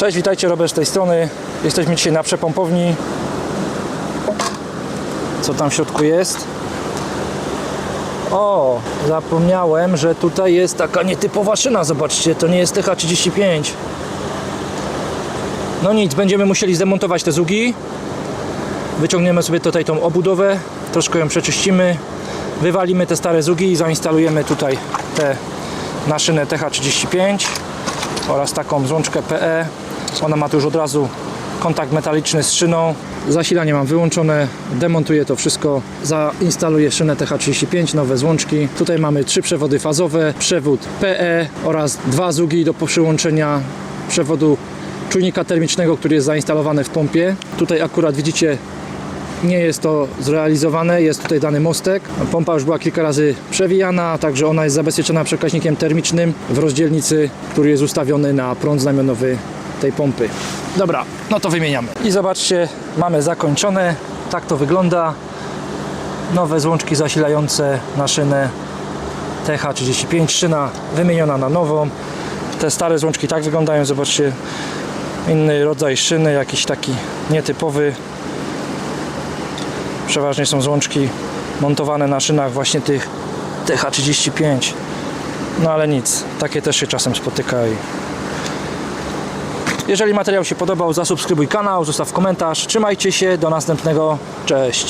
Cześć, witajcie, Robert z tej strony. Jesteśmy dzisiaj na przepompowni. Co tam w środku jest? O, zapomniałem, że tutaj jest taka nietypowa szyna, zobaczcie, to nie jest TH35. No nic, będziemy musieli zdemontować te zugi. Wyciągniemy sobie tutaj tą obudowę, troszkę ją przeczyścimy, wywalimy te stare zugi i zainstalujemy tutaj te na szynę TH35 oraz taką złączkę PE. Ona ma tu już od razu kontakt metaliczny z szyną. Zasilanie mam wyłączone, demontuję to wszystko, zainstaluję szynę TH35, nowe złączki. Tutaj mamy trzy przewody fazowe, przewód PE oraz dwa zugi do przyłączenia przewodu czujnika termicznego, który jest zainstalowany w pompie. Tutaj akurat widzicie nie jest to zrealizowane, jest tutaj dany mostek. Pompa już była kilka razy przewijana, także ona jest zabezpieczona przekaźnikiem termicznym w rozdzielnicy, który jest ustawiony na prąd znamionowy tej pompy. Dobra, no to wymieniamy. I zobaczcie, mamy zakończone. Tak to wygląda. Nowe złączki zasilające na szynę TH35. Szyna wymieniona na nową. Te stare złączki tak wyglądają. Zobaczcie, inny rodzaj szyny, jakiś taki nietypowy. Przeważnie są złączki montowane na szynach właśnie tych TH35. No ale nic, takie też się czasem spotyka i jeżeli materiał się podobał, zasubskrybuj kanał, zostaw komentarz. Trzymajcie się, do następnego. Cześć.